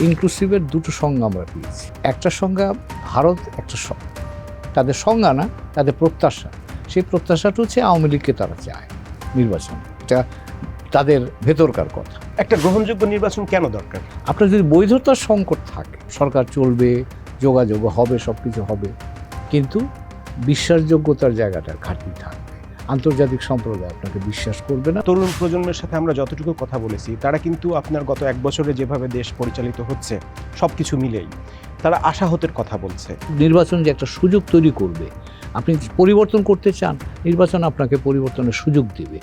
ইনক্লুসিভের দুটো সংজ্ঞা আমরা পেয়েছি। একটা সংজ্ঞা ভারত একটা সংজ্ঞা তাদের সংজ্ঞা না তাদের প্রত্যাশা। সেই প্রত্যাশাটা হচ্ছে আওয়ামী লীগকে তারা চায় নির্বাচন। এটা তাদের ভেতরকার কথা। একটা গ্রহণযোগ্য নির্বাচন কেন দরকার? আপনার যদি বৈধতার সংকট থাকে সরকার চলবে যোগাযোগ হবে সব কিছু হবে কিন্তু বিশ্বাসযোগ্যতার জায়গাটার ঘাটতি থাকবে আন্তর্জাতিক সম্প্রদায় আপনাকে বিশ্বাস করবে না। তরুণ প্রজন্মের সাথে আমরা যতটুকু কথা বলেছি তারা কিন্তু আপনার গত এক বছরে যেভাবে দেশ পরিচালিত হচ্ছে সব কিছু মিলেই তারা আশাহতের কথা বলছে। নির্বাচন যে একটা সুযোগ তৈরি করবে আপনি পরিবর্তন করতে চান নির্বাচন আপনাকে পরিবর্তনের সুযোগ দেবে।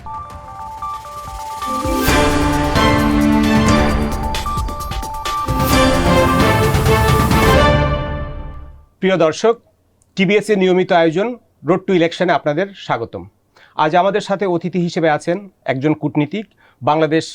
প্রিয় দর্শক টিবিএস এর নিয়মিত আয়োজন রোড টু ইলেকশনে আপনাদের স্বাগতম। আজ আমাদের সাথে অতিথি হিসেবে আছেন একজন কূটনীতিক বাংলাদেশ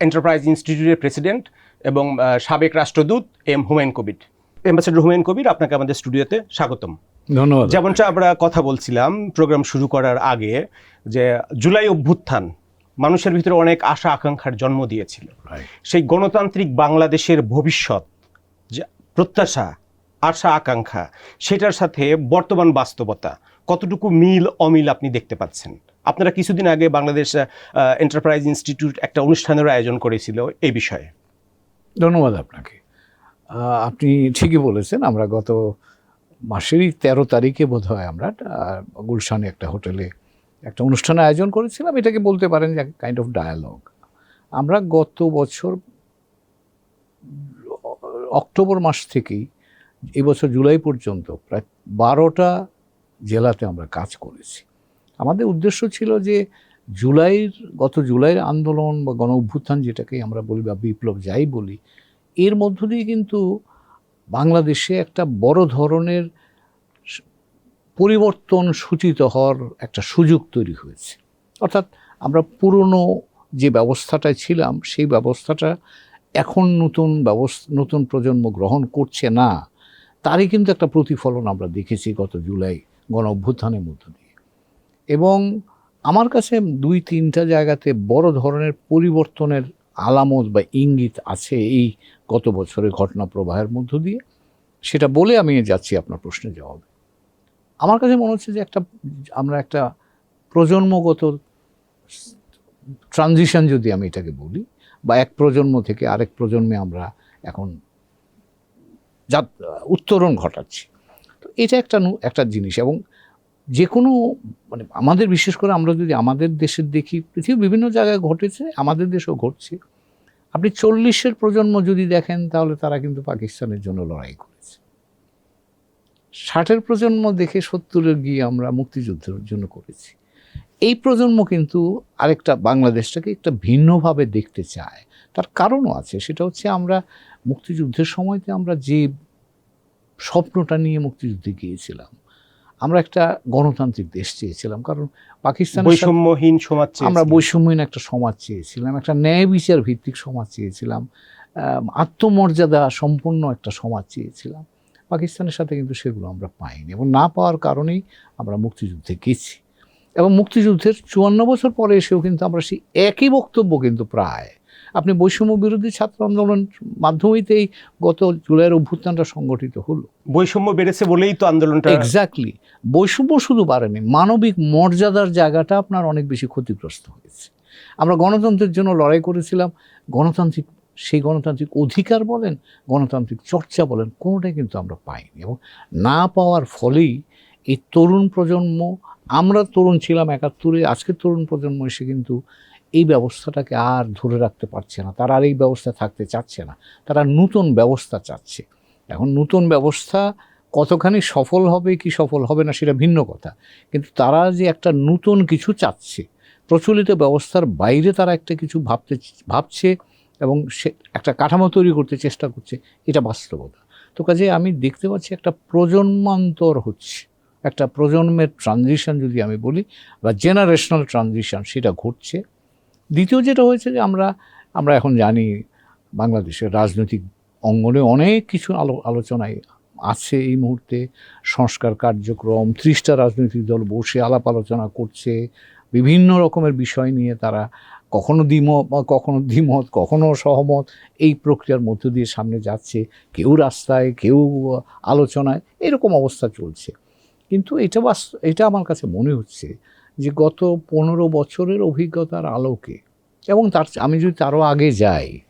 এন্টারপ্রাইজ ইনস্টিটিউটের প্রেসিডেন্ট এবং সাবেক রাষ্ট্রদূত এম হুমায়ুন কবির। অ্যাম্বাসেডর হুমায়ুন কবির আপনাকে আমাদের স্টুডিওতে স্বাগতম। ধন্যবাদ। যেমনটা আমরা কথা বলছিলাম প্রোগ্রাম শুরু করার আগে যে জুলাই অভ্যুত্থান মানুষের ভিতরে অনেক আশা আকাঙ্ক্ষার জন্ম দিয়েছিল। সেই গণতান্ত্রিক বাংলাদেশের ভবিষ্যৎ যে প্রত্যাশা আশা আকাঙ্ক্ষা সেটার সাথে বর্তমান বাস্তবতা কতটুকু মিল অমিল আপনি দেখতে পাচ্ছেন? আপনারা কিছুদিন আগে বাংলাদেশ এন্টারপ্রাইজ ইনস্টিটিউট একটা অনুষ্ঠানের আয়োজন করেছিল এই বিষয়ে। ধন্যবাদ আপনাকে। আপনি ঠিকই বলেছেন, আমরা গত মাসেরই তেরো তারিখে বোধ হয় আমরা গুলশানে একটা হোটেলে একটা অনুষ্ঠানের আয়োজন করেছিলাম। এটাকে বলতে পারেন যে কাইন্ড অফ ডায়ালগ আমরা গত বছর, অক্টোবর মাস থেকেই, এবছর জুলাই পর্যন্ত প্রায় বারোটা জেলাতে আমরা কাজ করেছি। আমাদের উদ্দেশ্য ছিল যে জুলাইয়ের, গত জুলাইয়ের আন্দোলন বা গণ অভ্যুত্থান যেটাকে আমরা বলি বা বিপ্লব যাই বলি, এর মধ্য দিয়ে কিন্তু বাংলাদেশে একটা বড় ধরনের পরিবর্তন সূচিত হওয়ার একটা সুযোগ তৈরি হয়েছে। অর্থাৎ আমরা পুরনো যে ব্যবস্থাটায় ছিলাম, সেই ব্যবস্থাটা এখন নতুন ব্যবস্থা নতুন প্রজন্ম গ্রহণ করছে না, তারই কিন্তু একটা প্রতিফলন আমরা দেখেছি গত জুলাই গণ অভ্যুত্থানের মধ্য দিয়ে। এবং আমার কাছে দুই, তিনটা জায়গাতে বড় ধরনের পরিবর্তনের আলামত বা ইঙ্গিত আছে এই গত বছরের ঘটনা প্রবাহের মধ্য দিয়ে। সেটা বলে আমি যাচ্ছি আপনার প্রশ্নের জবাবে। আমার কাছে মনে হচ্ছে যে একটা, আমরা একটা প্রজন্মগত ট্রানজিশন যদি আমি এটাকে বলি, বা এক প্রজন্ম থেকে আরেক প্রজন্মে আমরা এখন যা, উত্তরণ ঘটাচ্ছি। তো এটা একটা একটা জিনিস এবং যে কোনো মানে আমাদের বিশেষ করে আমরা যদি আমাদের দেশের দেখি, পৃথিবীর বিভিন্ন জায়গায় ঘটেছে, আমাদের দেশেও ঘটছে। আপনি চল্লিশের প্রজন্ম যদি দেখেন, তাহলে তারা কিন্তু পাকিস্তানের জন্য লড়াই করেছে। ষাটের প্রজন্ম দেখে সত্তরের গিয়ে আমরা মুক্তিযুদ্ধের জন্য করেছি। এই প্রজন্ম কিন্তু আরেকটা বাংলাদেশটাকে একটা ভিন্নভাবে দেখতে চায়। তার কারণও আছে, সেটা হচ্ছে আমরা মুক্তিযুদ্ধের সময়তে আমরা যে স্বপ্নটা নিয়ে মুক্তিযুদ্ধে গিয়েছিলাম। আমরা একটা গণতান্ত্রিক দেশ চেয়েছিলাম কারণ পাকিস্তান বৈষম্যহীন সমাজ আমরা। বৈষম্যহীন একটা সমাজ চেয়েছিলাম একটা ন্যায় বিচার ভিত্তিক সমাজ চেয়েছিলাম আত্মমর্যাদা সম্পন্ন একটা সমাজ চেয়েছিলাম। পাকিস্তানের সাথে কিন্তু সেগুলো আমরা পাইনি এবং না পাওয়ার কারণেই আমরা মুক্তিযুদ্ধে গেছি। এবং মুক্তিযুদ্ধের চুয়ান্ন বছর পরে এসেও কিন্তু আমরা সেই একই বক্তব্য কিন্তু প্রায় আপনি বৈষম্য বিরোধী ছাত্র আন্দোলন মাধ্যমেই তো এই গত জুলাইয়ের অভ্যুত্থানটা সংগঠিত হলো। বৈষম্য বেড়েছে বলেই তো আন্দোলনটা এক্স্যাক্টলি বৈষম্য শুধু বাড়েনি মানবিক মর্যাদার জায়গাটা আপনার অনেক বেশি ক্ষতিগ্রস্ত হয়েছে। আমরা গণতন্ত্রের জন্য লড়াই করেছিলাম গণতান্ত্রিক সেই গণতান্ত্রিক অধিকার বলেন গণতান্ত্রিক চর্চা বলেন কোনোটাই কিন্তু আমরা পাইনি এবং না পাওয়ার ফলেই এই তরুণ প্রজন্ম আমরা তরুণ ছিলাম একাত্তরে আজকের তরুণ প্রজন্ম এসে কিন্তু এই ব্যবস্থাটাকে আর ধরে রাখতে পারছে না। তারা আর এই ব্যবস্থা থাকতে চাচ্ছে না। তারা নতুন ব্যবস্থা চাচ্ছে। এখন নতুন ব্যবস্থা কতখানি সফল হবে, কি সফল হবে না সেটা ভিন্ন কথা। কিন্তু তারা যে একটা নতুন কিছু চাচ্ছে, প্রচলিত ব্যবস্থার বাইরে তারা একটা কিছু ভাবতে ভাবছে এবং সে একটা কাঠামো তৈরি করতে চেষ্টা করছে, এটা বাস্তবতা। তো কাজে আমি দেখতে পাচ্ছি একটা প্রজন্মান্তর হচ্ছে। একটা প্রজন্মের ট্রানজিশন যদি আমি বলি, বা জেনারেশনাল ট্রানজিশন সেটা ঘটছে। দ্বিতীয় যেটা হয়েছে যে আমরা আমরা এখন জানি বাংলাদেশের রাজনৈতিক অঙ্গনে অনেক কিছু আলো, আলোচনায় আছে এই মুহূর্তে। সংস্কার কার্যক্রম, ত্রিশটা রাজনৈতিক দল বসে আলাপ আলোচনা করছে। বিভিন্ন রকমের বিষয় নিয়ে তারা কখনো দ্বিমত কখনো দ্বিমত, কখনো সহমত এই প্রক্রিয়ার মধ্য দিয়ে সামনে যাচ্ছে। কেউ রাস্তায়, কেউ আলোচনায় এরকম অবস্থা চলছে। কিন্তু এটা বাস, এটা আমার কাছে মনে হচ্ছে যে গত পনেরো বছরের অভিজ্ঞতার আলোকে এবং তার আমি যদি তারও আগে যাই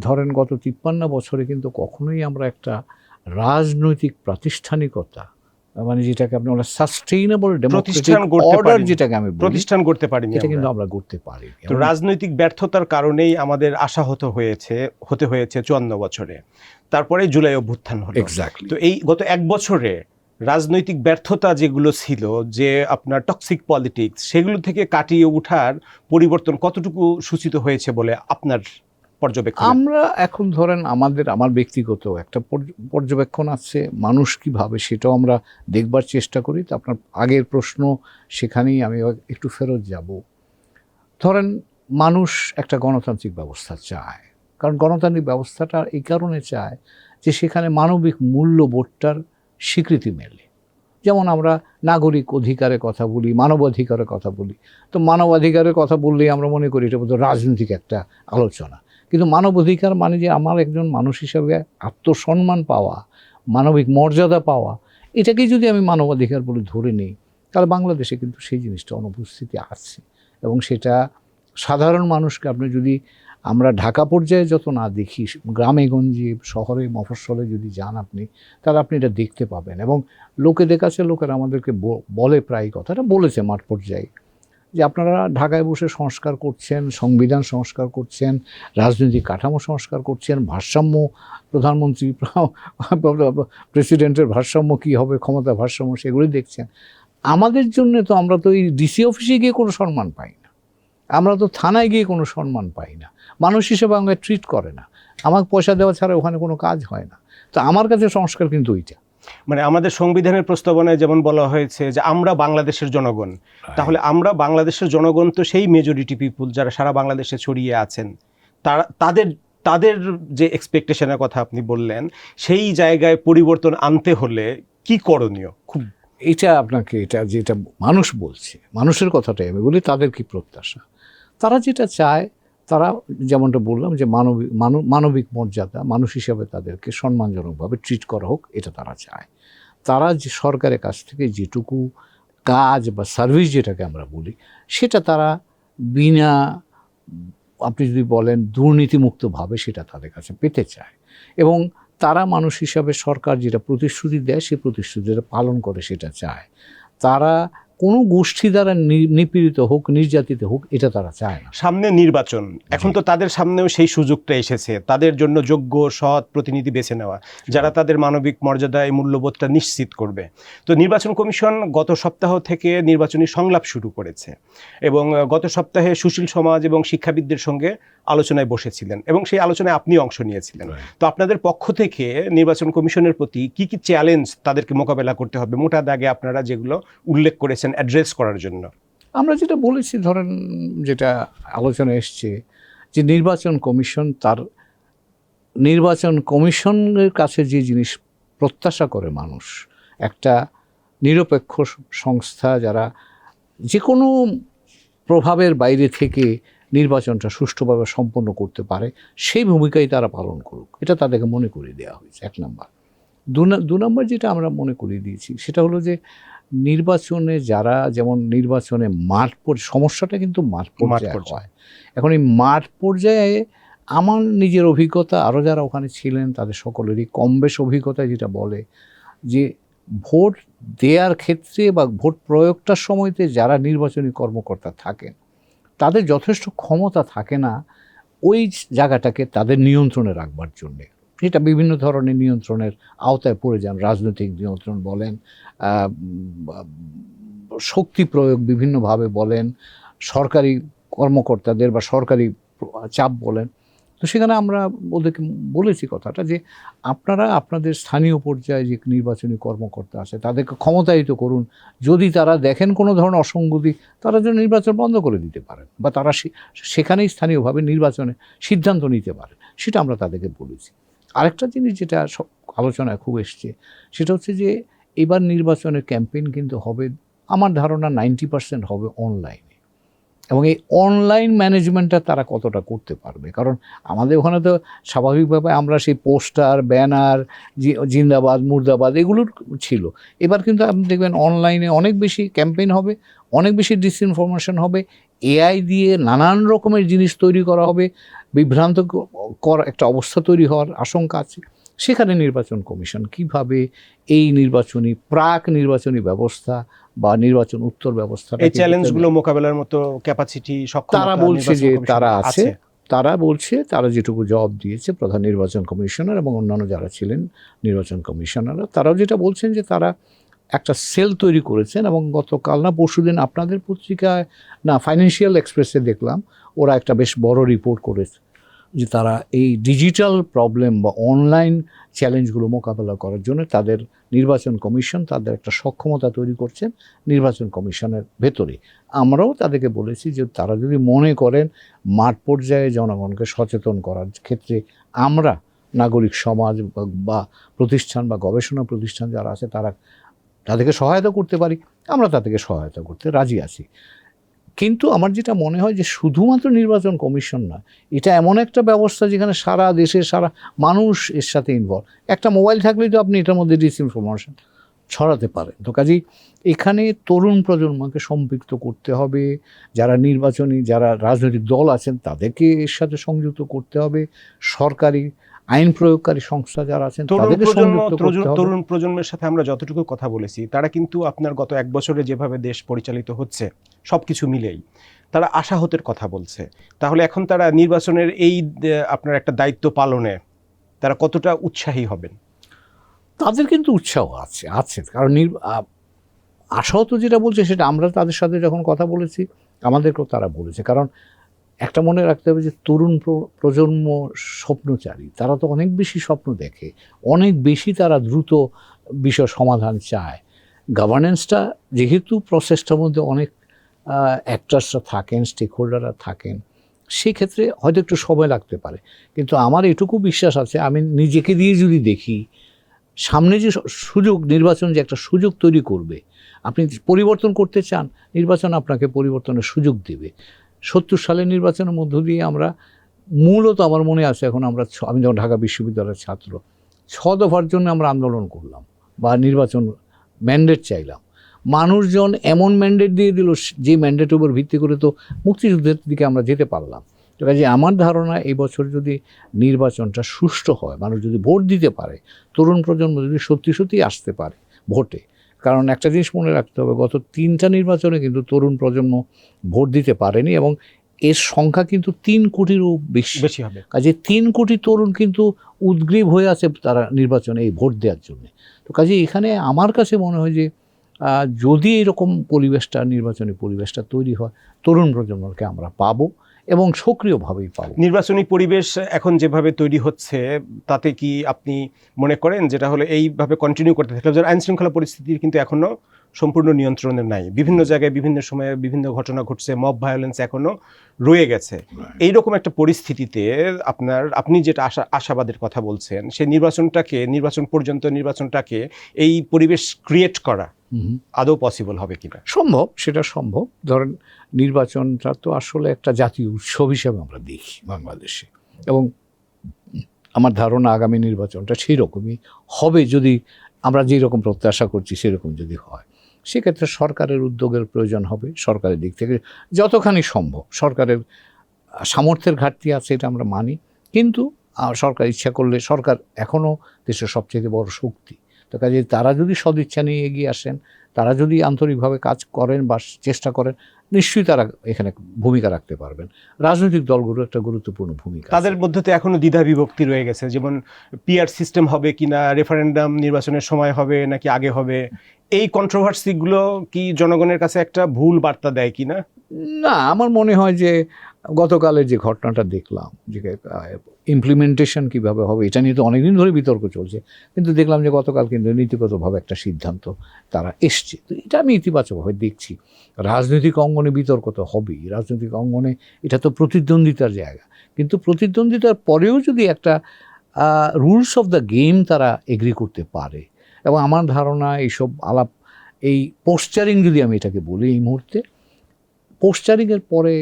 ধরেন গত তিপ্পান্ন বছরে কিন্তু কখনোই আমরা একটা রাজনৈতিক প্রাতিষ্ঠানিকতা মানে যেটাকে আপনি বলেন সাস্টেইনেবল প্রতিষ্ঠান অর্ডার যেটাকে আমি প্রতিষ্ঠান করতে পারিনি এটা কিন্তু আমরা। আমরা করতে পারি তো রাজনৈতিক ব্যর্থতার কারণেই আমাদের আশাহত হয়েছে হতে হয়েছে চুয়ান্ন বছরে। তারপরে জুলাই অভ্যুত্থান হলো। তো এই গত এক বছরে রাজনৈতিক ব্যর্থতা যেগুলো ছিল, যে আপনার টক্সিক পলিটিক্স সেগুলো থেকে কাটিয়ে ওঠার পরিবর্তন কতটুকু সূচিত হয়েছে বলে আপনার পর্যবেক্ষণ? আমরা এখন ধরেন আমাদের, আমার ব্যক্তিগত একটা পর্যবেক্ষণ আছে, মানুষ কি ভাবে সেটাও আমরা দেখবার চেষ্টা করি। তো আপনার আগের প্রশ্ন, সেখানেই আমি একটু ফেরত যাব। ধরেন মানুষ একটা গণতান্ত্রিক ব্যবস্থা চায়, কারণ গণতান্ত্রিক ব্যবস্থাটা এই কারণে চায় যে সেখানে মানবিক মূল্যবোধটার স্বীকৃতি মেলে। যেমন আমরা নাগরিক অধিকারের কথা বলি মানবাধিকারের কথা বলি। তো মানবাধিকারের কথা বললেই আমরা মনে করি এটা বোধহয় রাজনৈতিক একটা আলোচনা। কিন্তু মানবাধিকার মানে যে আমার একজন মানুষ হিসাবে আত্মসম্মান পাওয়া, মানবিক মর্যাদা পাওয়া, এটাকেই যদি আমি মানবাধিকার বলে ধরে নিই, তাহলে বাংলাদেশে কিন্তু সেই জিনিসটা অনুপস্থিতি আছে। এবং সেটা সাধারণ মানুষকে আপনি যদি আমরা ঢাকা পর্যায়ে যত না দেখি, গ্রামে গঞ্জে, শহরে, মফস্বলে যদি যান আপনি, তাহলে আপনি এটা দেখতে পাবেন। এবং লোকেদের কাছে লোকেরা আমাদেরকে বলে প্রায় কথাটা বলেছে মাঠ পর্যায়ে যে আপনারা ঢাকায় বসে সংস্কার করছেন, সংবিধান সংস্কার করছেন, রাজনৈতিক কাঠামো সংস্কার করছেন, ভারসাম্য প্রধানমন্ত্রী, প্রেসিডেন্টের ভারসাম্য কী হবে, ক্ষমতা ভারসাম্য সেগুলি দেখছেন। আমাদের জন্য তো আমরা তো এই ডিসি অফিসে গিয়ে কোনো সম্মান পাই আমরা তো থানায় গিয়ে কোনো সম্মান পাই না। মানুষ হিসেবে আমাকে ট্রিট করে না। আমাকে পয়সা দেওয়া ছাড়া ওখানে কোনো কাজ হয় না। তো আমার কাছে সংস্কার কিন্তু ওইটা। মানে আমাদের সংবিধানের প্রস্তাবনায় যেমন বলা হয়েছে যে আমরা বাংলাদেশের জনগণ তাহলে আমরা বাংলাদেশের জনগণ তো সেই মেজরিটি পিপুল যারা সারা বাংলাদেশে ছড়িয়ে আছেন। তারা তাদের তাদের যে এক্সপেকটেশনের কথা আপনি বললেন সেই জায়গায় পরিবর্তন আনতে হলে কি করণীয়? খুব এটা আপনাকে এটা যেটা মানুষ বলছে মানুষের কথাটাই আমি বলি তাদের কি প্রত্যাশা? তারা যেটা চায়, তারা যেমনটা বললাম যে মানবিক মানব- মানবিক মর্যাদা, মানুষ হিসাবে তাদেরকে সম্মানজনকভাবে ট্রিট করা হোক, এটা তারা চায়। তারা যে সরকারের কাছ থেকে যেটুকু কাজ বা সার্ভিস যেটাকে আমরা বলি, সেটা তারা বিনা, আপনি যদি বলেন দুর্নীতিমুক্তভাবে সেটা তাদের কাছে পেতে চায়। এবং তারা মানুষ হিসাবে সরকার যেটা প্রতিশ্রুতি দেয় সেই প্রতিশ্রুতিটা পালন করে সেটা চায়। তারা কোনো গোষ্ঠী দ্বারা নিপীড়িত হোক, নির্যাতিত হোক, এটা তারা চায় না। সামনে নির্বাচন। এখন তো তাদের সামনেও সেই সুযোগটা এসেছে। তাদের জন্য যোগ্য, সৎ প্রতিনিধি বেছে নেওয়া, যারা তাদের মানবিক মর্যাদায় মূল্যবোধটা নিশ্চিত করবে। তো নির্বাচন কমিশন গত সপ্তাহ থেকে নির্বাচনী সংলাপ শুরু করেছে এবং, গত সপ্তাহে সুশীল সমাজ এবং শিক্ষাবিদদের সঙ্গে আলোচনায় বসেছিলেন এবং সেই আলোচনায় আপনি অংশ নিয়েছিলেন। তো আপনাদের পক্ষ থেকে নির্বাচন কমিশনের প্রতি কি কি চ্যালেঞ্জ তাদেরকে মোকাবেলা করতে হবে? মোটা দাগে আপনারা যেগুলো উল্লেখ করেছেন অ্যাড্রেস করার জন্য। আমরা যেটা বলেছি ধরেন যেটা আলোচনা এসছে যে নির্বাচন কমিশন তার নির্বাচন কমিশনের কাছে যে জিনিস প্রত্যাশা করে মানুষ একটা নিরপেক্ষ সংস্থা যারা যে কোনো প্রভাবের বাইরে থেকে নির্বাচনটা সুষ্ঠুভাবে সম্পন্ন করতে পারে সেই ভূমিকাই তারা পালন করুক। এটা তাদেরকে মনে করিয়ে দেওয়া হয়েছে এক নম্বর। দু নম্বর যেটা আমরা মনে করিয়ে দিয়েছি সেটা হলো যে নির্বাচনে যারা যেমন নির্বাচনে মাঠ পর সমস্যাটা কিন্তু মাঠ পর্যায়ে পর্যায়ে। হয়। এখন এই মাঠ পর্যায়ে আমার নিজের অভিজ্ঞতা আরও যারা ওখানে ছিলেন তাদের সকলেরই কম বেশ অভিজ্ঞতা যেটা বলে যে ভোট দেওয়ার ক্ষেত্রে বা ভোট প্রয়োগটার সময়তে যারা নির্বাচনী কর্মকর্তা থাকেন তাদের যথেষ্ট ক্ষমতা থাকে না, ওই জায়গাটাকে তাদের নিয়ন্ত্রণে রাখবার জন্যে। সেটা বিভিন্ন ধরনের নিয়ন্ত্রণের আওতায় পড়ে যান রাজনৈতিক নিয়ন্ত্রণ বলেন শক্তি প্রয়োগ বিভিন্নভাবে বলেন, সরকারি কর্মকর্তাদের বা সরকারি চাপ বলেন। তো সেখানে আমরা ওদেরকে বলেছি কথাটা যে আপনারা আপনাদের স্থানীয় পর্যায়ে যে নির্বাচনী কর্মকর্তা আছে, তাদেরকে ক্ষমতায়িত করুন। যদি তারা দেখেন কোনো ধরনের অসঙ্গতি, তারা যেন নির্বাচন বন্ধ করে দিতে পারেন বা তারা সেখানেই স্থানীয়ভাবে নির্বাচনে সিদ্ধান্ত নিতে পারেন, সেটা আমরা তাদেরকে বলেছি। আরেকটা জিনিস যেটা সব আলোচনায় খুব এসছে, সেটা হচ্ছে যে এবার নির্বাচনের ক্যাম্পেইন কিন্তু হবে, আমার ধারণা নাইনটি পার্সেন্ট হবে অনলাইনে। এবং এই অনলাইন ম্যানেজমেন্টটা তারা কতটা করতে পারবে? কারণ আমাদের ওখানে তো স্বাভাবিকভাবে আমরা সেই পোস্টার, ব্যানার জিন্দাবাদ, মুর্দাবাদ এগুলোর ছিল। এবার কিন্তু আপনি দেখবেন অনলাইনে অনেক বেশি ক্যাম্পেইন হবে, অনেক বেশি ডিসইনফরমেশন হবে এআই দিয়ে নানান রকমের জিনিস তৈরি করা হবে, বিভ্রান্ত কর একটা অবস্থা তৈরি হওয়ার আশঙ্কা আছে। সেখানে নির্বাচন কমিশন কীভাবে এই নির্বাচনী প্রাক নির্বাচনী ব্যবস্থা বা নির্বাচন উত্তর ব্যবস্থা এই চ্যালেঞ্জগুলো মোকাবেলার মতো ক্যাপাসিটি তারা বলছে যে তারা আছে? তারা বলছে তারা যেটুকু জবাব দিয়েছে প্রধান নির্বাচন কমিশনার এবং অন্যান্য যারা ছিলেন নির্বাচন কমিশনাররা তারাও যেটা বলছেন যে তারা একটা সেল তৈরি করেছেন এবং গতকাল না পরশুদিন আপনাদের পত্রিকায় না ফাইন্যান্সিয়াল এক্সপ্রেসে দেখলাম ওরা একটা বেশ বড় রিপোর্ট করেছে। যে তারা এই ডিজিটাল প্রবলেম বা অনলাইন চ্যালেঞ্জগুলো মোকাবেলা করার জন্য তাদের নির্বাচন কমিশন তাদের একটা সক্ষমতা তৈরি করছেন নির্বাচন কমিশনের ভেতরে। আমরাও তাদেরকে বলেছি যে তারা যদি মনে করেন মাঠ পর্যায়ে জনগণকে সচেতন করার ক্ষেত্রে আমরা নাগরিক সমাজ বা- প্রতিষ্ঠান বা গবেষণা প্রতিষ্ঠান যারা আছে তারা তাদেরকে সহায়তা করতে পারি, আমরা তাদেরকে সহায়তা করতে রাজি আছি। কিন্তু আমার যেটা মনে হয় যে শুধুমাত্র নির্বাচন কমিশন নয় এটা এমন একটা ব্যবস্থা যেখানে সারা দেশের সারা মানুষ এর সাথে ইনভলভ একটা মোবাইল থাকলেই তো আপনি এটার মধ্যে ডিসইনফরমেশন ছড়াতে পারেন। তো কাজেই এখানে তরুণ প্রজন্মকে সম্পৃক্ত করতে হবে, যারা নির্বাচনী, যারা রাজনৈতিক দল আছেন তাদেরকে এর সাথে সংযুক্ত করতে হবে, সরকারি আইন প্রয়োগকারী সংস্থা যারা আছেন তরুণ প্রজন্মের সাথে আমরা যতটুকু কথা বলেছি তারা কিন্তু আপনার গত এক বছরে যেভাবে দেশ পরিচালিত হচ্ছে সবকিছু মিলেই তারা আশাহতের কথা বলছে। তাহলে এখন তারা নির্বাচনের এই আপনার একটা দায়িত্ব পালনে তারা কতটা উৎসাহী হবেন? তাদের কিন্তু উৎসাহ আছে আছে। কারণ আশাহত যেটা বলছে সেটা আমরা তাদের সাথে যখন কথা বলেছি আমাদেরকেও তারা বলেছে। কারণ একটা মনে রাখতে হবে যে তরুণ প্র- প্রজন্ম স্বপ্নচারী, তারা তো অনেক বেশি স্বপ্ন দেখে, অনেক বেশি তারা দ্রুত বিষয় সমাধান চায়। গভর্নেন্সটা যেহেতু প্রসেসটার মধ্যে অনেক অ্যাক্টার্সরা থাকেন স্টেক হোল্ডাররা থাকেন, সেক্ষেত্রে হয়তো একটু সময় লাগতে পারে। কিন্তু আমার এটুকু বিশ্বাস আছে, আমি নিজেকে দিয়ে যদি দেখি, সামনে যে সুযোগ নির্বাচন যে একটা সুযোগ তৈরি করবে, আপনি পরিবর্তন করতে চান, নির্বাচন আপনাকে পরিবর্তনের সুযোগ দেবে। সত্তর সালের নির্বাচনের মধ্য দিয়ে আমরা, মূলত আমার মনে আছে এখন আমরা আমি যখন ঢাকা বিশ্ববিদ্যালয়ের ছাত্র, ছ দফার জন্য আমরা আন্দোলন করলাম বা নির্বাচন ম্যান্ডেট চাইলাম। মানুষজন এমন ম্যান্ডেট দিয়ে দিল, যে ম্যান্ডেটের উপর ভিত্তি করে তো মুক্তিযুদ্ধের দিকে আমরা যেতে পারলাম। তো কাজে আমার ধারণা এই বছর যদি নির্বাচনটা সুষ্ঠু হয়, মানুষ যদি ভোট দিতে পারে, তরুণ প্রজন্ম যদি সত্যি সত্যি আসতে পারে ভোটে কারণ একটা জিনিস মনে রাখতে হবে গত তিনটা নির্বাচনে কিন্তু তরুণ প্রজন্ম ভোট দিতে পারেনি এবং এর সংখ্যা কিন্তু তিন কোটিরও বেশি। বেশি হবে। কাজে তিন কোটি তরুণ কিন্তু উদ্গ্রীব হয়ে আছে তারা নির্বাচনে এই ভোট দেওয়ার জন্য। তো কাজে এখানে আমার কাছে মনে হয় যে যদি এরকম পরিবেশটা নির্বাচনী পরিবেশটা তৈরি হয় তরুণ প্রজন্মকে আমরা পাবো। এবং সক্রিয়ভাবেই পাবো। নির্বাচনী পরিবেশ এখন যেভাবে তৈরি হচ্ছে তাতে কি আপনি মনে করেন যেটা হলো এইভাবে কন্টিনিউ করতে থাকলে? আইন শৃঙ্খলা পরিস্থিতির কিন্তু এখনও সম্পূর্ণ নিয়ন্ত্রণে নাই। বিভিন্ন জায়গায় বিভিন্ন সময়ে বিভিন্ন ঘটনা ঘটছে মব ভায়োলেন্স এখনও রয়ে গেছে। এই রকম একটা পরিস্থিতিতে আপনার আপনি যেটা আশা আশাবাদের কথা বলছেন সেই নির্বাচনটাকে নির্বাচন পর্যন্ত নির্বাচনটাকে এই পরিবেশ ক্রিয়েট করা। আদৌ পসিবল হবে কিনা? সম্ভব সেটা সম্ভব। ধরেন নির্বাচনটা তো আসলে একটা জাতীয় উৎসব হিসাবে আমরা দেখি বাংলাদেশে। এবং আমার ধারণা আগামী নির্বাচনটা সেই রকমই হবে যদি আমরা যেই রকম প্রত্যাশা করছি সেরকম যদি হয়। সেক্ষেত্রে সরকারের উদ্যোগের প্রয়োজন হবে সরকারের দিক থেকে যতখানি সম্ভব। সরকারের সামর্থ্যের ঘাটতি আছে এটা আমরা মানি। কিন্তু সরকার ইচ্ছা করলে সরকার এখনও দেশের সবচেয়ে বড় শক্তি। তো কাজে তারা যদি সদিচ্ছা নিয়ে এগিয়ে আসেন তারা যদি আন্তরিকভাবে কাজ করেন বা চেষ্টা করেন নিশ্চয়ই তারা এখানে ভূমিকা রাখতে পারবেন। রাজনৈতিক দলগুলো একটা গুরুত্বপূর্ণ ভূমিকা তাদের মধ্যে তো এখনও দ্বিধা বিভক্তি রয়ে গেছে যেমন পিআর সিস্টেম হবে কিনা রেফারেন্ডাম নির্বাচনের সময় হবে নাকি আগে হবে এই কন্ট্রোভার্সিগুলো কি জনগণের কাছে একটা ভুল বার্তা দেয় কিনা? না আমার মনে হয় যে গতকালের যে ঘটনাটা দেখলাম, যে ইমপ্লিমেন্টেশন কীভাবে হবে, এটা নিয়ে তো অনেকদিন ধরে বিতর্ক চলছে, কিন্তু দেখলাম যে গতকাল কিন্তু নীতিগতভাবে একটা সিদ্ধান্ত তারা এসছে। তো এটা আমি ইতিবাচকভাবে দেখছি। রাজনৈতিক অঙ্গনে বিতর্ক তো হবেই। রাজনৈতিক অঙ্গনে এটা তো প্রতিদ্বন্দ্বিতার জায়গা। কিন্তু প্রতিদ্বন্দ্বিতার পরেও যদি একটা রুলস অফ দ্য গেম তারা এগ্রি করতে পারে, এবং আমার ধারণা এইসব আলাপ, এই পোস্টারিং যদি আমি এটাকে বলি এই মুহূর্তে পোস্টারিংয়ের পরে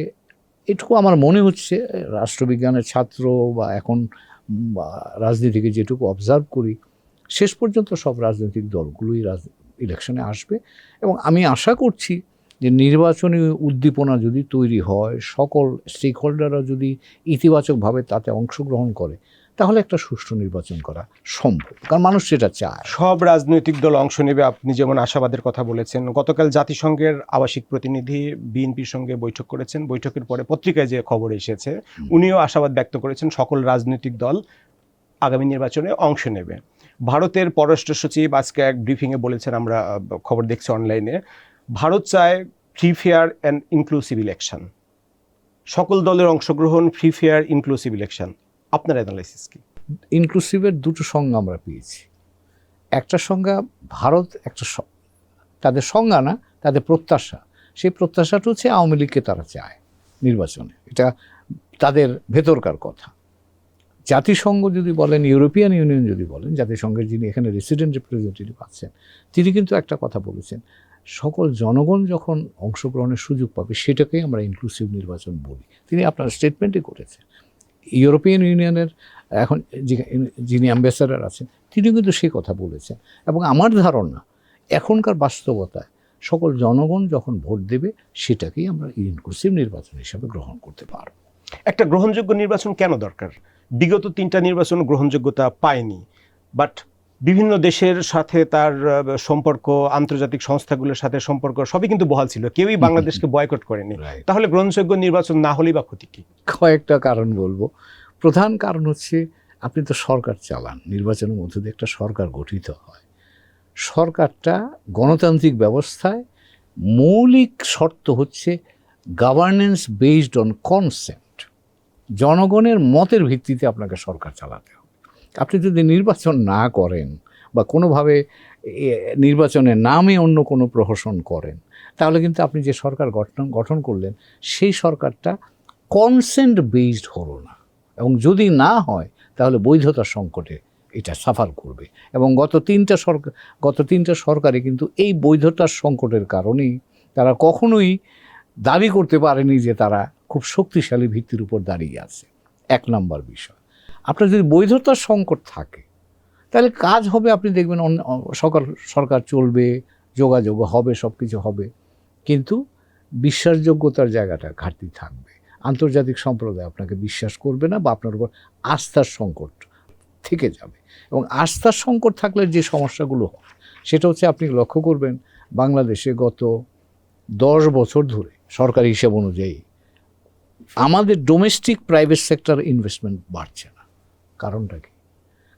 এটুকু আমার মনে হচ্ছে, রাষ্ট্রবিজ্ঞানের ছাত্র বা এখন রাজনীতিকে যেটুকু অবজার্ভ করি, শেষ পর্যন্ত সব রাজনৈতিক দলগুলোই রাজ ইলেকশনে আসবে এবং আমি আশা করছি যে নির্বাচনী উদ্দীপনা যদি তৈরি হয়, সকল স্টেক হোল্ডাররা যদি ইতিবাচকভাবে তাতে অংশগ্রহণ করে তাহলে একটা সুষ্ঠু নির্বাচন করা সম্ভব কারণ মানুষ সেটা চায়। সব রাজনৈতিক দল অংশ নেবে আপনি যেমন আশাবাদের কথা বলেছেন। গতকাল জাতিসংঘের আবাসিক প্রতিনিধি বিএনপির সঙ্গে বৈঠক করেছেন। বৈঠকের পরে পত্রিকায় যে খবর এসেছে উনিও আশাবাদ ব্যক্ত করেছেন সকল রাজনৈতিক দল আগামী নির্বাচনে অংশ নেবে। ভারতের পররাষ্ট্র সচিব আজকে এক ব্রিফিংয়ে বলেছেন আমরা খবর দেখছি অনলাইনে ভারত চায় free fair and inclusive election সকল দলের অংশগ্রহণ ফ্রি ফেয়ার ইনক্লুসিভ ইলেকশন আপনার অ্যানালাইসিস কি? ইনক্লুসিভের দুটো সংজ্ঞা আমরা পেয়েছি। একটা সংজ্ঞা ভারত, একটা তাদের সংজ্ঞা না, তাদের প্রত্যাশা। সেই প্রত্যাশাটা হচ্ছে আওয়ামী লীগকে তারা চায় নির্বাচনে। এটা তাদের ভেতরকার কথা। জাতিসংঘ যদি বলেন ইউরোপিয়ান ইউনিয়ন যদি বলেন, জাতিসংঘের যিনি এখানে রেসিডেন্ট রিপ্রেজেন্টেটিভ আছেন, তিনি কিন্তু একটা কথা বলেছেন, সকল জনগণ যখন অংশগ্রহণের সুযোগ পাবে, সেটাকেই আমরা ইনক্লুসিভ নির্বাচন বলি। তিনি আপনার স্টেটমেন্টই করেছেন। ইউরোপিয়ান ইউনিয়নের এখন যিনি অ্যাম্বাসাডার আছেন, তিনি কিন্তু সে কথা বলেছেন। এবং আমার ধারণা, এখনকার বাস্তবতায় সকল জনগণ যখন ভোট দেবে, সেটাকেই আমরা ইনক্লুসিভ নির্বাচন হিসাবে গ্রহণ করতে পারব। একটা গ্রহণযোগ্য নির্বাচন কেন দরকার? বিগত তিনটা নির্বাচন গ্রহণযোগ্যতা পায়নি। বাট বিভিন্ন দেশের সাথে তার সম্পর্ক আন্তর্জাতিক সংস্থাগুলোর সাথে সম্পর্ক সবই কিন্তু বহাল ছিল। কেউই বাংলাদেশকে বয়কট করেনি। তাহলে গ্রহণযোগ্য নির্বাচন না হলেই বা ক্ষতি কি? কয়েকটা কারণ বলব। প্রধান কারণ হচ্ছে আপনি তো সরকার চালান। নির্বাচনের মধ্যে দিয়ে একটা সরকার গঠিত হয়। সরকারটা গণতান্ত্রিক ব্যবস্থায় মৌলিক শর্ত হচ্ছে গভর্নেন্স বেসড অন কনসেন্ট জনগণের মতের ভিত্তিতে আপনাকে সরকার চালাতে হবে। আপনি যদি নির্বাচন না করেন বা কোনোভাবে নির্বাচনের নামে অন্য কোনো প্রহসন করেন, তাহলে কিন্তু আপনি যে সরকার গঠন গঠন করলেন, সেই সরকারটা কনসেন্ট বেসড হলো না। এবং যদি না হয়, তাহলে বৈধতার সংকটে এটা সাফার করবে। এবং গত তিনটা সরকার গত তিনটা সরকারে কিন্তু এই বৈধতার সংকটের কারণেই তারা কখনোই দাবি করতে পারেনি যে তারা খুব শক্তিশালী ভিত্তির উপর দাঁড়িয়ে আছে। এক নম্বর বিষয়। আপনার যদি বৈধতার সংকট থাকে, তাহলে কাজ হবে, আপনি দেখবেন অন্য- সরকার সরকার চলবে, যোগাযোগ হবে সব কিছু হবে। কিন্তু বিশ্বাসযোগ্যতার জায়গাটা ঘাটতি থাকবে। আন্তর্জাতিক সম্প্রদায় আপনাকে বিশ্বাস করবে না বা আপনার উপর আস্থার সংকট থেকে যাবে। এবং আস্থার সংকট থাকলে যে সমস্যাগুলো হয়, সেটা হচ্ছে আপনি লক্ষ্য করবেন, বাংলাদেশে গত দশ বছর ধরে সরকারি হিসাব অনুযায়ী আমাদের ডোমেস্টিক প্রাইভেট সেক্টর ইনভেস্টমেন্ট বাড়ছে না। কারণটা কি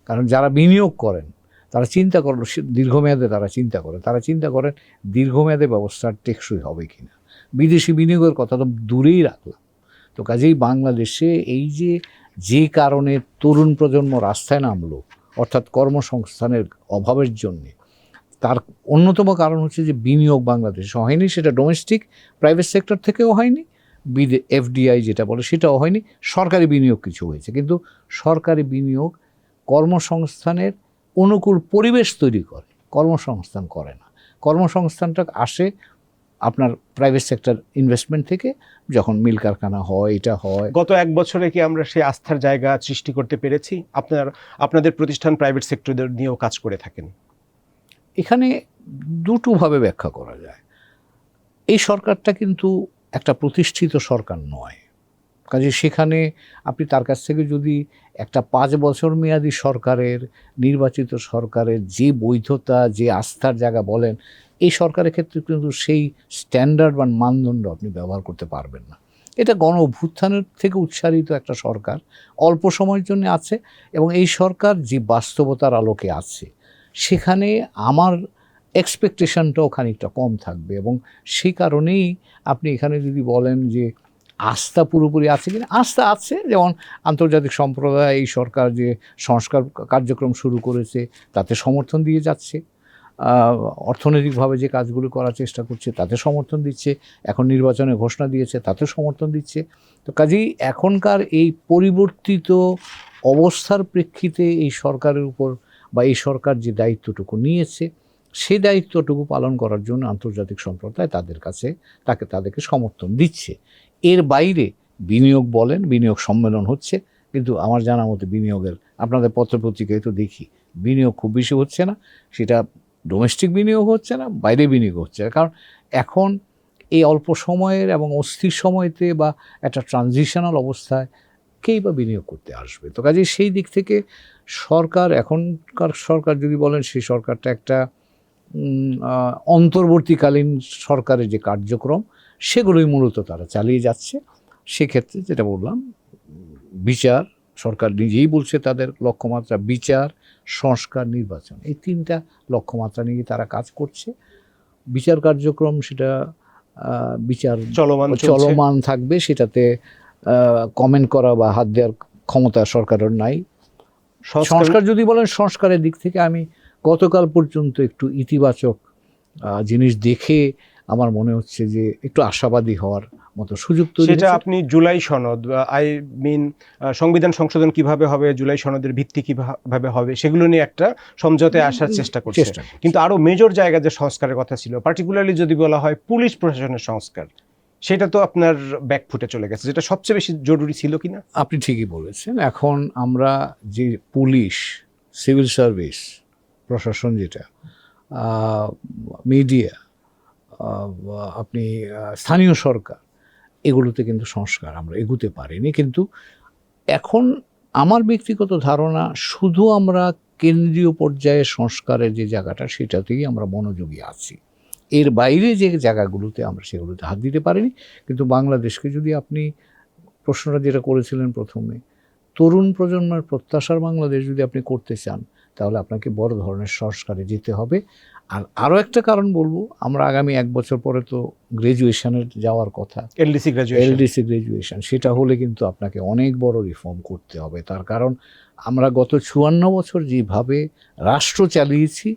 কারণ যারা বিনিয়োগ করেন, তারা চিন্তা করেন দীর্ঘমেয়াদে তারা চিন্তা করেন। তারা চিন্তা করেন দীর্ঘমেয়াদে ব্যবস্থার টেকসই হবে কি না বিদেশি বিনিয়োগের কথা তো দূরেই রাখলাম। তো কাজেই বাংলাদেশে এই যে যে কারণে তরুণ প্রজন্ম রাস্তায় নামলো, অর্থাৎ কর্মসংস্থানের অভাবের জন্যে, তার অন্যতম কারণ হচ্ছে যে বিনিয়োগ বাংলাদেশে হয়নি, সেটা ডোমেস্টিক প্রাইভেট সেক্টর থেকেও হয়নি। এফডিআই যেটা বলে সেটাও হয়নি সরকারি বিনিয়োগ কিছু হয়েছে। কিন্তু সরকারি বিনিয়োগ কর্মসংস্থানের অনুকূল পরিবেশ তৈরি করে কর্মসংস্থান করে না। কর্মসংস্থানটা আসে আপনার প্রাইভেট সেক্টর ইনভেস্টমেন্ট থেকে যখন মিল কারখানা হয় এটা হয়। গত এক বছরে কি আমরা সেই আস্থার জায়গা সৃষ্টি করতে পেরেছি? আপনার আপনাদের প্রতিষ্ঠান প্রাইভেট সেক্টরদের নিয়েও কাজ করে থাকেন। এখানে দুটোভাবে ব্যাখ্যা করা যায়। এই সরকারটা কিন্তু একটা প্রতিষ্ঠিত সরকার নয়। কাজে সেখানে আপনি তার কাছ থেকে যদি একটা পাঁচ বছর মেয়াদী সরকারের, নির্বাচিত সরকারের যে বৈধতা, যে আস্থার জায়গা বলেন, এই সরকারের ক্ষেত্রে কিন্তু সেই স্ট্যান্ডার্ড বা মানদণ্ড আপনি ব্যবহার করতে পারবেন না। এটা গণ অভ্যুত্থানের থেকে উৎসারিত একটা সরকার অল্প সময়ের জন্য আছে এবং এই সরকার যে বাস্তবতার আলোকে আছে, সেখানে আমার এক্সপেকটেশনটাও খানিকটা কম থাকবে এবং সেই কারণেই আপনি এখানে যদি বলেন যে আস্থা পুরোপুরি আছে কিনা, আস্থা আছে। যেমন আন্তর্জাতিক সম্প্রদায়, এই সরকার যে সংস্কার কার্যক্রম শুরু করেছে, তাতে সমর্থন দিয়ে যাচ্ছে। অর্থনৈতিকভাবে যে কাজগুলো করার চেষ্টা করছে, তাতে সমর্থন দিচ্ছে। এখন নির্বাচনে ঘোষণা দিয়েছে তাতে সমর্থন দিচ্ছে। তো কাজেই এখনকার এই পরিবর্তিত অবস্থার প্রেক্ষিতে এই সরকারের উপর বা এই সরকার যে দায়িত্বটুকু নিয়েছে সেই দায়িত্বটুকু পালন করার জন্য আন্তর্জাতিক সম্প্রদায় তাদের কাছে তাকে, তাদেরকে সমর্থন দিচ্ছে। এর বাইরে বিনিয়োগ বলেন, বিনিয়োগ সম্মেলন হচ্ছে, কিন্তু আমার জানা মতে বিনিয়োগের, আপনাদের পত্রপত্রিকায় তো দেখি, বিনিয়োগ খুব বেশি হচ্ছে না, সেটা ডোমেস্টিক বিনিয়োগ হচ্ছে না, বাইরে বিনিয়োগ হচ্ছে না। কারণ এখন এই অল্প সময়ের এবং অস্থির সময়তে বা একটা ট্রানজিশনাল অবস্থায় কেই বা বিনিয়োগ করতে আসবে? তো কাজে সেই দিক থেকে সরকার, এখনকার সরকার যদি বলেন, সেই সরকারটা একটা অন্তর্বর্তীকালীন সরকারের যে কার্যক্রম সেগুলোই মূলত তারা চালিয়ে যাচ্ছে। সেক্ষেত্রে যেটা বললাম বিচার সরকার নিজেই বলছে তাদের লক্ষ্যমাত্রা বিচার সংস্কার নির্বাচন। এই তিনটা লক্ষ্যমাত্রা নিয়ে তারা কাজ করছে। বিচার কার্যক্রম সেটা বিচার চলমান চলমান থাকবে সেটাতে কমেন্ট করা বা হাত দেওয়ার ক্ষমতা সরকারের নাই। সংস্কার যদি বলেন সংস্কারের দিক থেকে আমি গতকাল পর্যন্ত একটু ইতিবাচক জিনিস দেখে আমার মনে হচ্ছে যে একটু আশাবাদী হওয়ার মতো সুযোগ তৈরি সেটা আপনি জুলাই সনদ আই মিন সংবিধান সংশোধন কীভাবে হবে জুলাই সনদের ভিত্তি কীভাবে হবে সেগুলো নিয়ে একটা সমঝোতায় আসার চেষ্টা করছে। চেষ্টা করছে। কিন্তু আরও মেজর জায়গা যে সংস্কারের কথা ছিল পার্টিকুলারলি যদি বলা হয় পুলিশ প্রশাসনের সংস্কার সেটা তো আপনার ব্যাকফুটে চলে গেছে যেটা সবচেয়ে বেশি জরুরি ছিল কিনা? আপনি ঠিকই বলেছেন। এখন আমরা যে পুলিশ সিভিল সার্ভিস প্রশাসন যেটা মিডিয়া আপনি স্থানীয় সরকার, এগুলোতে কিন্তু সংস্কার আমরা এগুতে পারিনি। কিন্তু এখন আমার ব্যক্তিগত ধারণা, শুধু আমরা কেন্দ্রীয় পর্যায়ে সংস্কারের যে জায়গাটা, সেটাতেই আমরা মনোযোগী আছি। এর বাইরে যে জায়গাগুলোতে আমরা সেগুলোতে হাত দিতে পারিনি। কিন্তু বাংলাদেশকে যদি আপনি প্রশ্নটা যেটা করেছিলেন প্রথমে, তরুণ প্রজন্মের প্রত্যাশার বাংলাদেশ যদি আপনি করতে চান তাহলে আপনাকে বড় ধরনের সংস্কারে যেতে হবে। আর আরও একটা কারণ বলব আমরা আগামী এক বছর পরে তো গ্রাজুয়েশনের যাওয়ার কথা। এলডিসি গ্রাজুয়েশন এলডিসি গ্রাজুয়েশন সেটা হলে কিন্তু আপনাকে অনেক বড় রিফর্ম করতে হবে। তার কারণ আমরা গত চুয়ান্ন বছর যেভাবে রাষ্ট্র চালিয়েছি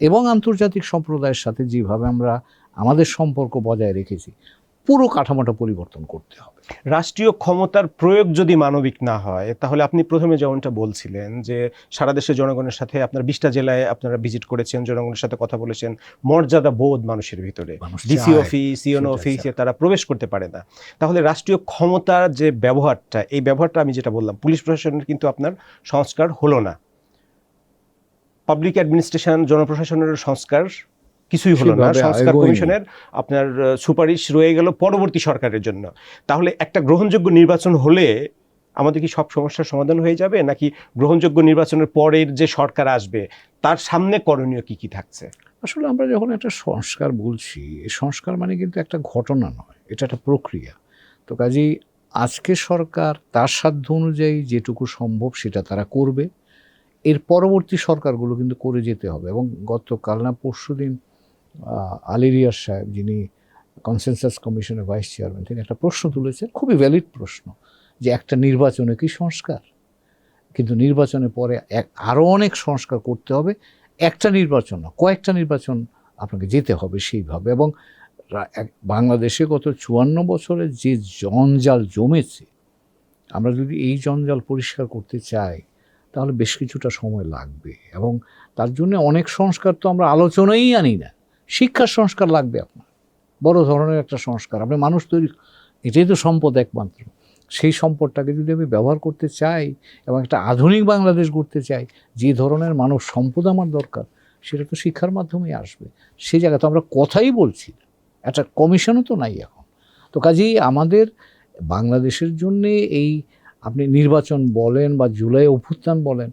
এবং আন্তর্জাতিক সম্প্রদায়ের সাথে যেভাবে আমরা আমাদের সম্পর্ক বজায় রেখেছি পুরো কাঠামোটা পরিবর্তন করতে হবে। রাষ্ট্রীয় ক্ষমতার প্রয়োগ যদি মানবিক না হয় তাহলে আপনি প্রথমে যেমনটা বলছিলেন যে সারা দেশের জনগণের সাথে আপনার বিশটা জেলায় আপনারা ভিজিট করেছেন জনগণের সাথে কথা বলেছেন মর্যাদা বোধ মানুষের ভিতরে। ডিসি। অফিস ইউনো অফিসে তারা প্রবেশ করতে পারে না। তাহলে রাষ্ট্রীয় ক্ষমতার যে ব্যবহারটা এই ব্যবহারটা আমি যেটা বললাম পুলিশ প্রশাসনের কিন্তু আপনার সংস্কার হলো না। পাবলিক অ্যাডমিনিস্ট্রেশন জনপ্রশাসনের সংস্কার কিছুই হলো না। সংস্কার কমিশনের আপনার সুপারিশ রয়ে গেল পরবর্তী সরকারের জন্য। তাহলে একটা গ্রহণযোগ্য নির্বাচন হলে আমাদের কি সব সমস্যার সমাধান হয়ে যাবে? নাকি গ্রহণযোগ্য নির্বাচনের পরের যে সরকার আসবে তার সামনে করণীয় কি কি থাকছে? আসলে আমরা যখন একটা সংস্কার বলছি এই সংস্কার মানে কিন্তু একটা ঘটনা নয় এটা একটা প্রক্রিয়া। তো কাজেই আজকে সরকার তার সাধ্য অনুযায়ী যেটুকু সম্ভব সেটা তারা করবে। এর পরবর্তী সরকারগুলো কিন্তু করে যেতে হবে এবং গতকাল না পরশু দিন আলিরিয়ার সাহেব, যিনি কনসেনসাস কমিশনের ভাইস চেয়ারম্যান তিনি একটা প্রশ্ন তুলেছেন, খুবই ভ্যালিড প্রশ্ন, যে একটা নির্বাচনে কি সংস্কার? কিন্তু নির্বাচনের পরে এক আরও অনেক সংস্কার করতে হবে, একটা নির্বাচন না, কয়েকটা নির্বাচন আপনাকে যেতে হবে সেইভাবে। এবং বাংলাদেশে গত চুয়ান্ন বছরে যে জঞ্জাল জমেছে, আমরা যদি এই জঞ্জাল পরিষ্কার করতে চাই, তাহলে বেশ কিছুটা সময় লাগবে। এবং তার জন্য অনেক সংস্কার তো আমরা আলোচনাই আনি না। শিক্ষার সংস্কার লাগবে আপনার বড় ধরনের একটা সংস্কার। আপনি মানুষ তৈরি, এটাই তো সম্পদ একমাত্র। সেই সম্পদটাকে যদি আমি ব্যবহার করতে চাই এবং একটা আধুনিক বাংলাদেশ গড়তে চাই, যে ধরনের মানব সম্পদ আমার দরকার, সেটা তো শিক্ষার মাধ্যমেই আসবে। সেই জায়গা তো আমরা কথাই বলছি একটা কমিশনও তো নাই এখন। তো কাজেই আমাদের বাংলাদেশের জন্যে এই আপনি নির্বাচন বলেন বা জুলাই অভ্যুত্থান বলেন,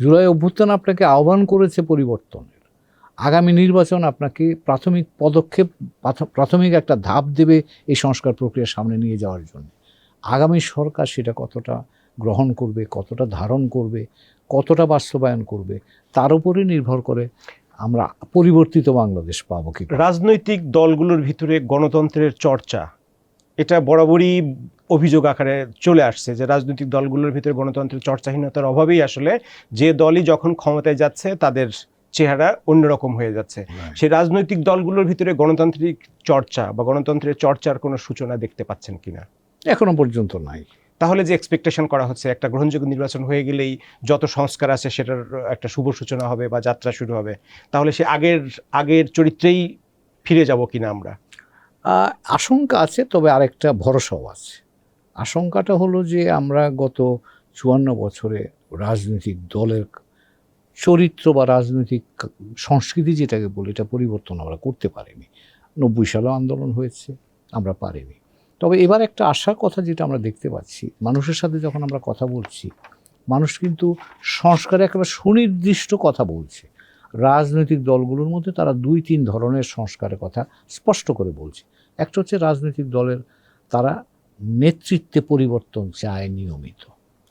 জুলাই অভ্যুত্থান আপনাকে আহ্বান করেছে পরিবর্তনের আগামী নির্বাচন আপনাকে প্রাথমিক পদক্ষেপ প্রাথমিক একটা ধাপ দেবে এই সংস্কার প্রক্রিয়ার সামনে নিয়ে যাওয়ার জন্য। আগামী সরকার সেটা কতটা গ্রহণ করবে, কতটা ধারণ করবে, কতটা বাস্তবায়ন করবে, তার উপরে নির্ভর করে আমরা পরিবর্তিত বাংলাদেশ পাবো কি রাজনৈতিক দলগুলোর ভিতরে গণতন্ত্রের চর্চা, এটা বরাবরই অভিযোগ আকারে চলে আসছে যে রাজনৈতিক দলগুলোর ভিতরে গণতন্ত্রের চর্চাহীনতার অভাবেই আসলে যে দলই যখন ক্ষমতায় যাচ্ছে তাদের চেহারা অন্যরকম হয়ে যাচ্ছে। সেই রাজনৈতিক দলগুলোর ভিতরে গণতান্ত্রিক চর্চা বা গণতন্ত্রের চর্চার কোনো সূচনা দেখতে পাচ্ছেন কিনা? এখনও পর্যন্ত নাই। তাহলে যে এক্সপেকটেশন করা হচ্ছে একটা গ্রহণযোগ্য নির্বাচন হয়ে গেলেই যত সংস্কার আছে সেটার একটা শুভ সূচনা হবে বা যাত্রা শুরু হবে তাহলে সে আগের আগের চরিত্রেই ফিরে যাব কিনা আমরা? আশঙ্কা আছে তবে আরেকটা ভরসাও আছে। আশঙ্কাটা হলো যে আমরা গত চুয়ান্ন বছরে রাজনৈতিক দলের চরিত্র বা রাজনৈতিক সংস্কৃতি যেটাকে বলি, এটা পরিবর্তন আমরা করতে পারিনি। নব্বই সালেও আন্দোলন হয়েছে, আমরা পারিনি। তবে এবার একটা আশার কথা যেটা আমরা দেখতে পাচ্ছি, মানুষের সাথে যখন আমরা কথা বলছি, মানুষ কিন্তু সংস্কারে একেবারে সুনির্দিষ্ট কথা বলছে। রাজনৈতিক দলগুলোর মধ্যে তারা দুই তিন ধরনের সংস্কারের কথা স্পষ্ট করে বলছে। একটা হচ্ছে রাজনৈতিক দলের তারা নেতৃত্বে পরিবর্তন চায় নিয়মিত।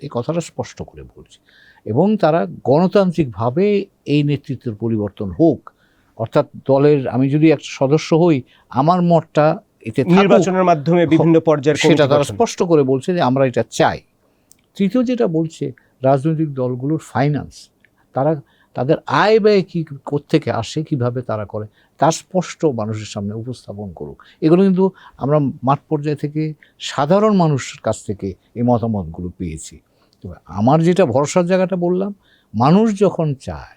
এই কথাটা স্পষ্ট করে বলছে। এবং তারা গণতান্ত্রিকভাবে এই নেতৃত্বের পরিবর্তন হোক। অর্থাৎ দলের আমি যদি একটা সদস্য হই আমার মতটা এতে নির্বাচনের মাধ্যমে বিভিন্ন পর্যায়ে সেটা তারা স্পষ্ট করে বলছে যে আমরা এটা চাই। তৃতীয় যেটা বলছে রাজনৈতিক দলগুলোর ফাইন্যান্স তারা তাদের আয় ব্যয় কী থেকে আসে কীভাবে তারা করে তার স্পষ্ট মানুষের সামনে উপস্থাপন করুক। এগুলো কিন্তু আমরা মাঠ পর্যায় থেকে সাধারণ মানুষের কাছ থেকে এই মতামতগুলো পেয়েছি। তো আমার যেটা ভরসার জায়গাটা বললাম, মানুষ যখন চায়,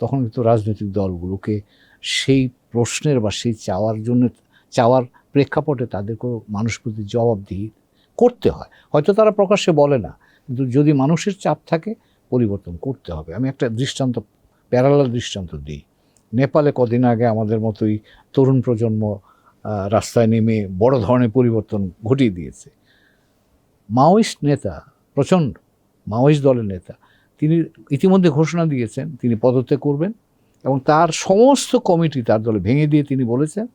তখন কিন্তু রাজনৈতিক দলগুলোকে সেই প্রশ্নের বা সেই চাওয়ার জন্য, চাওয়ার প্রেক্ষাপটে তাদেরকেও মানুষ প্রতি জবাবদিহি করতে হয়। হয়তো তারা প্রকাশ্যে বলে না, কিন্তু যদি মানুষের চাপ থাকে, পরিবর্তন করতে হবে। আমি একটা দৃষ্টান্ত, প্যারালাল দৃষ্টান্ত দিই। নেপালে কদিন আগে আমাদের মতোই তরুণ প্রজন্ম রাস্তায় নেমে বড় ধরনের পরিবর্তন ঘটিয়ে দিয়েছে। মাওয়িস্ট নেতা প্রচণ্ড মাওয়িস্ট দলের নেতা। তিনি ইতিমধ্যে ঘোষণা দিয়েছেন, তিনি পদত্যাগ করবেন এবং তার সমস্ত কমিটি তার দলে ভেঙে দিয়ে তিনি বলেছেন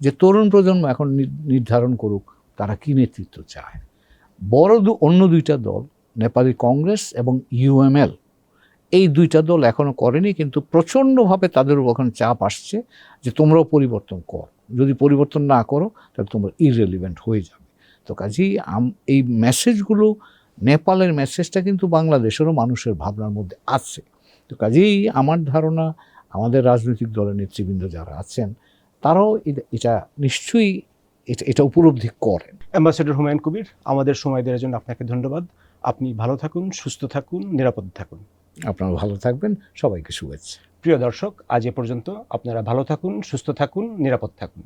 যে, তরুণ প্রজন্ম এখন নির্ধারণ করুক, তারা কী নেতৃত্ব চায়? বড় দু- অন্য দুইটা দল, নেপালি কংগ্রেস এবং ইউএমএল এই দুইটা দল এখনও করেনি, কিন্তু প্রচণ্ডভাবে তাদের এখন চাপ আসছে যে, তোমরাও পরিবর্তন কর। যদি পরিবর্তন না করো, তাহলে তোমরা ইররেলিভেন্ট হয়ে যাবে। তো কাজেই এই মেসেজগুলো নেপালের মেসেজটা কিন্তু বাংলাদেশেরও মানুষের ভাবনার মধ্যে আছে। তো কাজেই আমার ধারণা আমাদের রাজনৈতিক দলের নেতৃবৃন্দ যারা আছেন তারাও এটা- এটা নিশ্চয়ই এটা এটা উপলব্ধি করেন। অ্যাম্বাসেডর হুমায়ুন কবির আমাদের সময় দেওয়ার জন্য আপনাকে ধন্যবাদ। আপনি ভালো থাকুন সুস্থ থাকুন নিরাপদ থাকুন। আপনারা ভালো থাকবেন সবাইকে শুভেচ্ছা। প্রিয় দর্শক আজ এ পর্যন্ত আপনারা ভালো থাকুন সুস্থ থাকুন নিরাপদ থাকুন।